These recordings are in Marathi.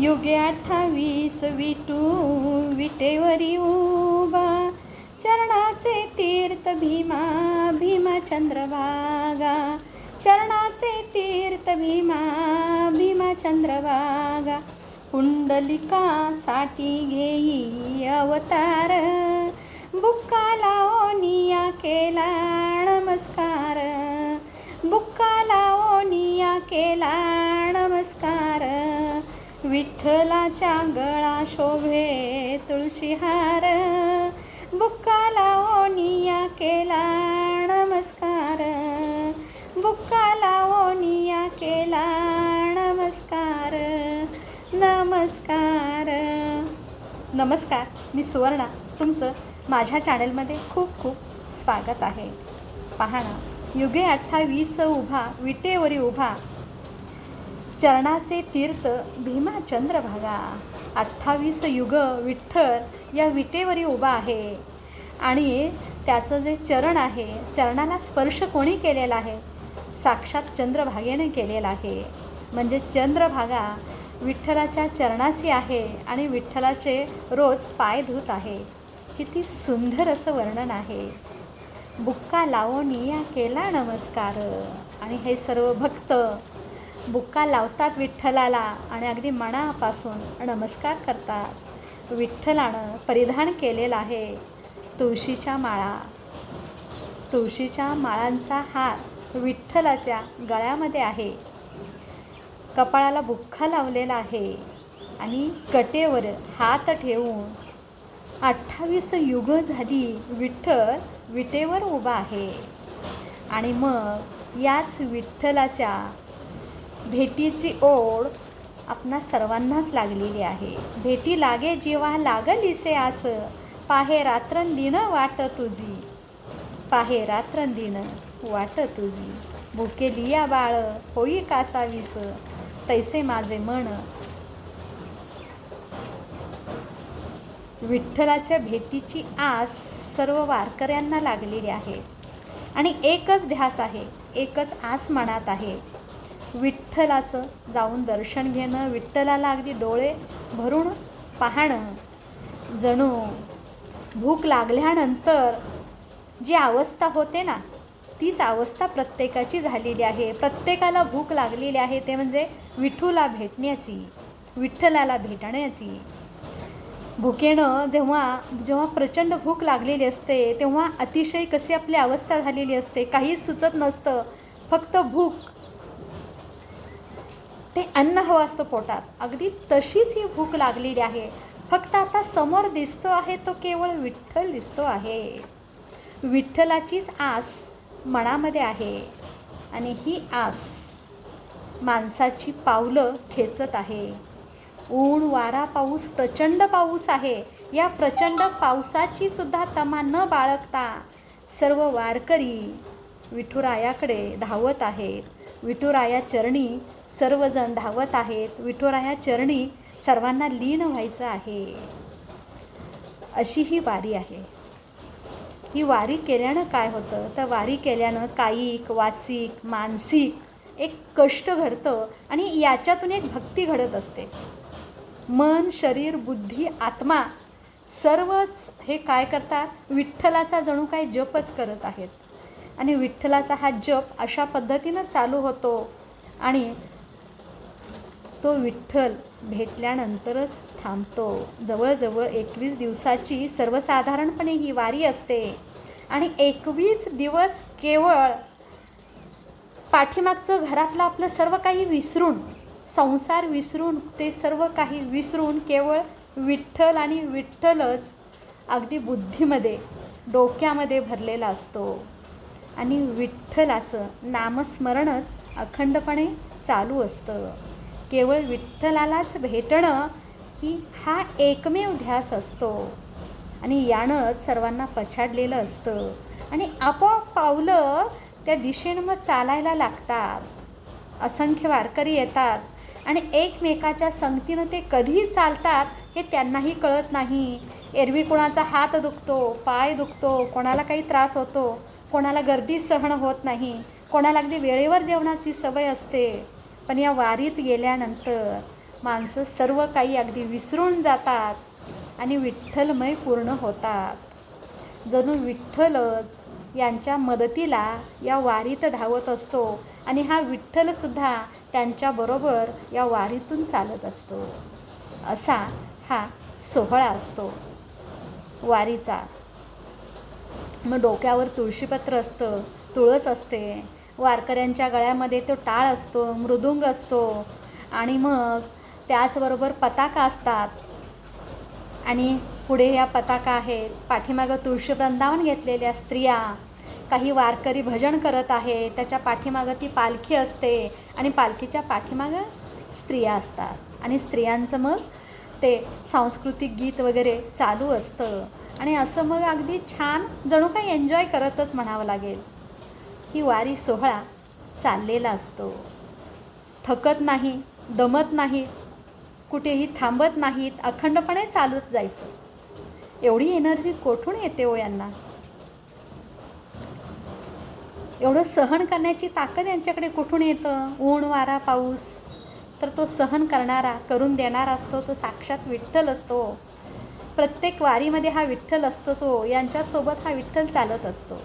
युगे अठ्ठावीस विटू विटेवरी उभा. चरणाचे तीर्थ भीमा भीमा चंद्रभागा. चरणाचे तीर्थ भीमा भीमा चंद्रभागा. पुंडलिका साठी घेई अवतार. बुक्का लावनिया केला नमस्कार बुक्का लावनिया केला नमस्कार विठ्ठलाच्या गळा शोभे तुळशीहार बुक्का ओनिया केला नमस्कार. बुक्का ओनिया केला नमस्कार. नमस्कार. नमस्कार मी सुवर्णा. तुमचं माझ्या चॅनलमध्ये खूप खूप स्वागत आहे. पहा ना युगे अठ्ठावीस उभा विटेवरी उभा. चरणाचे तीर्थ भीमा चंद्रभागा. अठ्ठावीस युग विठ्ठल या विटेवरी उभा आहे. आणि त्याचं जे चरण आहे चरणाला स्पर्श कोणी केलेला आहे? साक्षात चंद्रभागेने केलेला आहे. म्हणजे चंद्रभागा विठ्ठलाच्या चरणाची आहे आणि विठ्ठलाचे रोज पाय धुत आहे. किती सुंदर असं वर्णन आहे. बुक्का लावणीया केला नमस्कार. आणि हे सर्व भक्त बुक्का लावतात विठ्ठलाला आणि अगदी मनापासून नमस्कार करतात. विठ्ठलानं परिधान केलेला आहे तुळशीच्या माळा. तुळशीच्या माळांचा हार विठ्ठलाच्या गळ्यामध्ये आहे. कपाळाला बुक्खा लावलेला आहे आणि कटेवर हात ठेवून अठ्ठावीस युग झाली विठ्ठल विटेवर उभा आहे. आणि मग याच विठ्ठलाच्या भेटीची ओढ आपणा सर्वांनाच लागलेली आहे. भेटी लागे जेव्हा लागलीसे आस पाहे रात्रंदिन वाट तुझी. पाहे रात्रंदिन वाट तुझी. भुके लिया बाळ होई कासावीस तैसे माझे मन. विठ्ठलाच्या भेटीची आस सर्व वारकऱ्यांना लागलेली आहे. आणि एकच ध्यास आहे एकच आस मनात आहे. विठ्ठलाचं जाऊन दर्शन घेणं विठ्ठलाला अगदी डोळे भरून पाहणं. जणू भूक लागल्यानंतर जी अवस्था होते ना तीच अवस्था प्रत्येकाची झालेली आहे. प्रत्येकाला भूक लागलेली आहे ते म्हणजे विठूला भेटण्याची विठ्ठलाला भेटण्याची. भुकेनं जेव्हा जेव्हा प्रचंड भूक लागलेली असते तेव्हा अतिशय कशी आपली अवस्था झालेली असते काहीच सुचत नसतं. फक्त भूक ते अन्न हवं असतं पोटात. अगदी तशीच ही भूक लागलेली आहे. फक्त आता समोर दिसतो आहे तो केवळ विठ्ठल दिसतो आहे. विठ्ठलाचीच आस मनामध्ये आहे. आणि ही आस माणसाची पावलं खेचत आहे. ऊन वारा पाऊस प्रचंड पाऊस आहे. या प्रचंड पावसाची सुद्धा तमा न बाळगता सर्व वारकरी विठुरायाकडे धावत आहेत. विठुराया चरणी सर्वजण धावत आहेत. विठोराया चरणी सर्वांना लीन व्हायचं आहे. अशी ही वारी आहे. ही वारी केल्यानं काय होतं? तर वारी केल्यानं कायिक वाचिक मानसिक एक कष्ट घडतं आणि याच्यातून एक भक्ती घडत असते. मन शरीर बुद्धी आत्मा सर्वच हे काय करतात? विठ्ठलाचा जणू काय जपच करत आहेत. आणि विठ्ठलाचा हा जप अशा पद्धतीनं चालू होतो आणि तो विठ्ठल भेटल्यानंतरच थांबतो. जवळजवळ एकवीस दिवसाची सर्वसाधारणपणे ही वारी असते आणि एकवीस दिवस केवळ पाठीमागचं घरातलं आपलं सर्व काही विसरून संसार विसरून ते सर्व काही विसरून केवळ विठ्ठल आणि विठ्ठलच अगदी बुद्धीमध्ये डोक्यामध्ये भरलेला असतो. आणि विठ्ठलाचं नामस्मरणच अखंडपणे चालू असतं. केवळ विठ्ठलालाच भेटणं ही हा एकमेव ध्यास असतो. आणि यानंच सर्वांना पछाडलेलं असतं. आणि आपोआप पावलं त्या दिशेनं मग चालायला लागतात. असंख्य वारकरी येतात आणि एकमेकाच्या संगतीनं ते कधी चालतात हे त्यांनाही कळत नाही. एरवी कोणाचा हात दुखतो पाय दुखतो कोणाला काही त्रास होतो कोणाला गर्दी सहन होत नाही कोणाला अगदी वेळेवर जेवणाची सवय असते. पण या वारीत गेल्यानंतर माणसं सर्व काही अगदी विसरून जातात आणि विठ्ठलमय पूर्ण होतात. जणू विठ्ठलच यांच्या मदतीला या वारीत धावत असतो आणि हा विठ्ठलसुद्धा त्यांच्याबरोबर या वारीतून चालत असतो. असा हा सोहळा असतो. वारीचा. मग डोक्यावर तुळशीपत्र असतं तुळस असते वारकऱ्यांच्या गळ्यामध्ये तो टाळ असतो मृदुंग असतो आणि मग त्याचबरोबर पताका असतात. आणि पुढे या पताका आहेत. पाठीमागं तुळशी वृंदावन घेतलेल्या स्त्रिया काही वारकरी भजन करत आहे त्याच्या पाठीमागं ती पालखी असते आणि पालखीच्या पाठीमागं स्त्रिया असतात. आणि स्त्रियांचं मग ते सांस्कृतिक गीत वगैरे चालू असतं. आणि असं मग अगदी छान जणू काही एन्जॉय करतच म्हणावं लागेल. ही वारी सोहळा चाललेला असतो. थकत नाही दमत नाहीत कुठेही थांबत नाहीत अखंडपणे चालत जायचं. एवढी एनर्जी कोठून येते हो यांना? एवढं सहन करण्याची ताकद यांच्याकडे कुठून येतं? ऊन वारा पाऊस. तर तो सहन करणारा करून देणारा असतो तो साक्षात विठ्ठल असतो. प्रत्येक वारीमध्ये हा विठ्ठल असतोच हो. यांच्यासोबत हा विठ्ठल चालत असतो.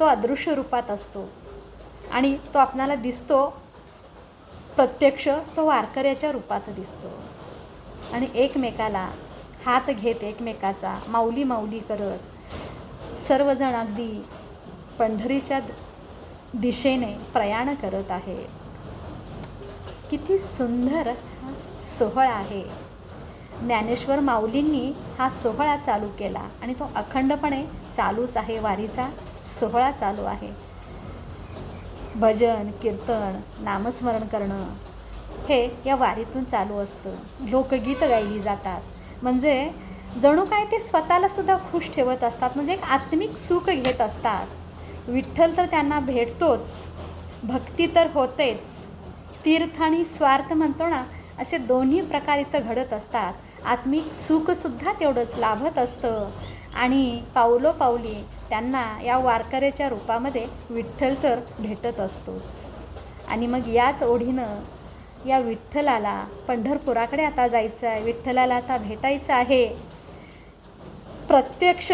तो अदृश्य रूपात असतो. आणि तो आपणाला दिसतो प्रत्यक्ष तो वारकऱ्याच्या रूपात दिसतो. आणि एकमेकाला हात घेत एकमेकाचा माऊली माऊली करत सर्वजण अगदी पंढरीच्या दिशेने प्रयाण करत आहेत किती सुंदर सोहळा आहे. ज्ञानेश्वर माऊलींनी हा सोहळा चालू केला आणि तो अखंडपणे चालूच आहे वारीचा. सोहळा चालू आहे. भजन कीर्तन नामस्मरण करणं हे या वारीतून चालू असतं. लोकगीत गायली जातात. म्हणजे जणू काय ते स्वतःला सुद्धा खुश ठेवत असतात म्हणजे एक आत्मिक सुख घेत असतात. विठ्ठल तर त्यांना भेटतोच भक्ती तर होतेच. तीर्थ आणि स्वार्थ म्हणतो ना असे दोन्ही प्रकार इथं घडत असतात. आत्मिक सुखसुद्धा तेवढंच लाभत असतं. आणि पावलोपावली त्यांना या वारकऱ्याच्या रूपामध्ये विठ्ठल तर भेटत असतोच. आणि मग याच ओढीनं या विठ्ठलाला पंढरपुराकडे आता जायचं आहे विठ्ठलाला आता भेटायचं आहे. प्रत्यक्ष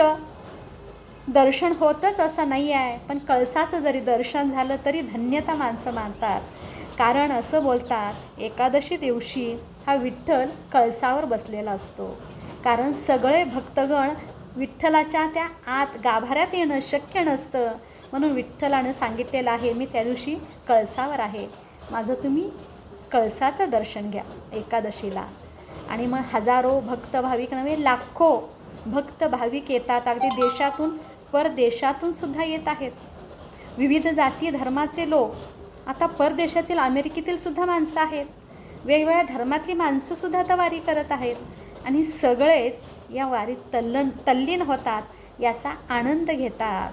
दर्शन होतच असं नाही आहे पण कळसाचं जरी दर्शन झालं तरी धन्यता माणसं मानतात. कारण असं बोलतात एकादशी दिवशी हा विठ्ठल कळसावर बसलेला असतो. कारण सगळे भक्तगण विठ्ठलाच्या त्या आत गाभाऱ्यात येणं शक्य नसतं. म्हणून विठ्ठलानं सांगितलेलं आहे मी त्या दिवशी कळसावर आहे. माझं तुम्ही कळसाचं दर्शन घ्या एकादशीला. आणि मग हजारो भक्त भाविक नव्हे लाखो भक्त भाविक येतात. अगदी देशातून परदेशातून सुद्धा येत आहेत. विविध जाती धर्माचे लोक आता परदेशातील अमेरिकेतील सुद्धा माणसं आहेत. वेगवेगळ्या धर्मातली माणसंसुद्धा तवारी वारी करत आहेत. आणि सगळेच या वारीत तल्लन तल्लीन होतात याचा आनंद घेतात.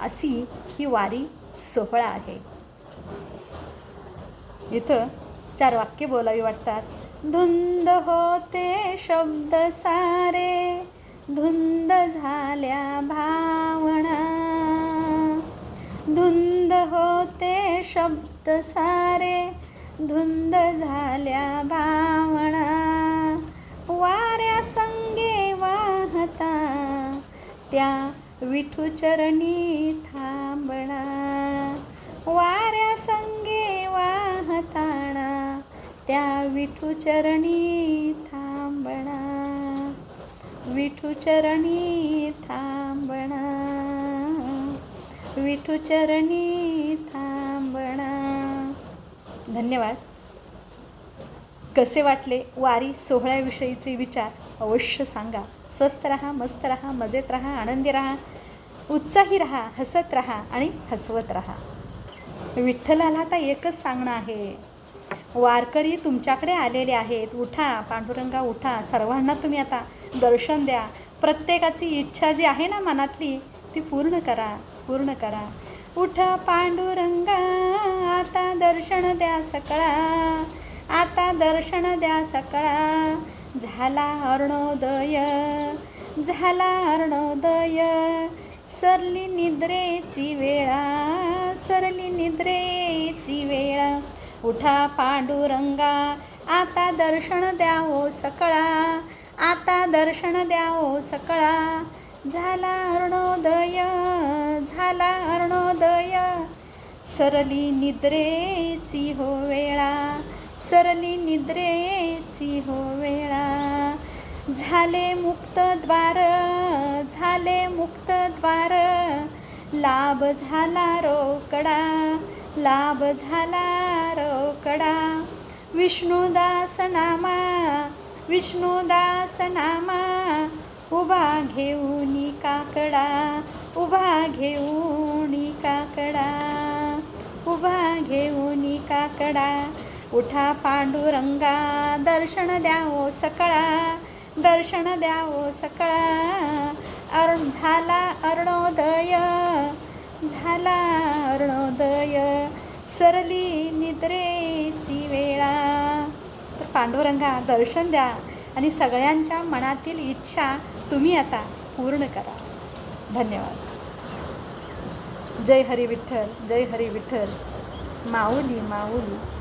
अशी ही वारी सोहळा आहे. इथं चार वाक्य बोलावी वाटतात. धुंद होते शब्द सारे धुंद झाल्या भावना. धुंद होते शब्द सारे धुंद झाल्या भावना. त्या विठूचरणी थांबणा. वाऱ्या संगे वाहताना त्या विठूचरणी थांबणा. विठूचरणी थांबणा. विठूचरणी थांबणा. धन्यवाद. कसे वाटले वारी सोहळ्याविषयीचे विचार? अवश्य सांगा. स्वस्त राहा मस्त राहा मजेत राहा आनंदी राहा उत्साही राहा हसत राहा आणि हसवत राहा. विठ्ठलाला आता एकच सांगणं आहे. वारकरी तुमच्याकडे आलेले आहेत. उठा पांडुरंगा उठा. सर्वांना तुम्ही आता दर्शन द्या. प्रत्येकाची इच्छा जी आहे ना मनातली ती पूर्ण करा पूर्ण करा. उठ पांडुरंगा आता दर्शन द्या सकळा आता दर्शन द्या सकळा झाला अरुणोदय झाला अरुणोदय. सरली निद्रेची वेळा सरली निद्रेची वेळा. उठा पांडुरंगा आता दर्शन द्यावो सकळा आता दर्शन द्यावो सकळा. झाला अरुणोदय झाला अरुणोदय. सरली निद्रेची हो वेळा सरली निद्रेची हो वेळा. झाले मुक्त द्वार झाले मुक्त द्वार. लाभ झाला रोकडा लाभ झाला रोकडा. विष्णुदास नामा विष्णुदास नामा उभा घेऊन काकडा उभा घेऊन काकडा. उभा घेऊन काकडा. उठा पांडुरंगा दर्शन द्यावो सकळा दर्शन द्यावो सकळा. अरुण झाला अरुणोदय झाला अरुणोदय सरली निद्रेची वेळा. तर पांडुरंगा दर्शन द्या आणि सगळ्यांच्या मनातील इच्छा तुम्ही आता पूर्ण करा. धन्यवाद. जय हरी विठ्ठल जय हरी विठ्ठल. माऊली माऊली.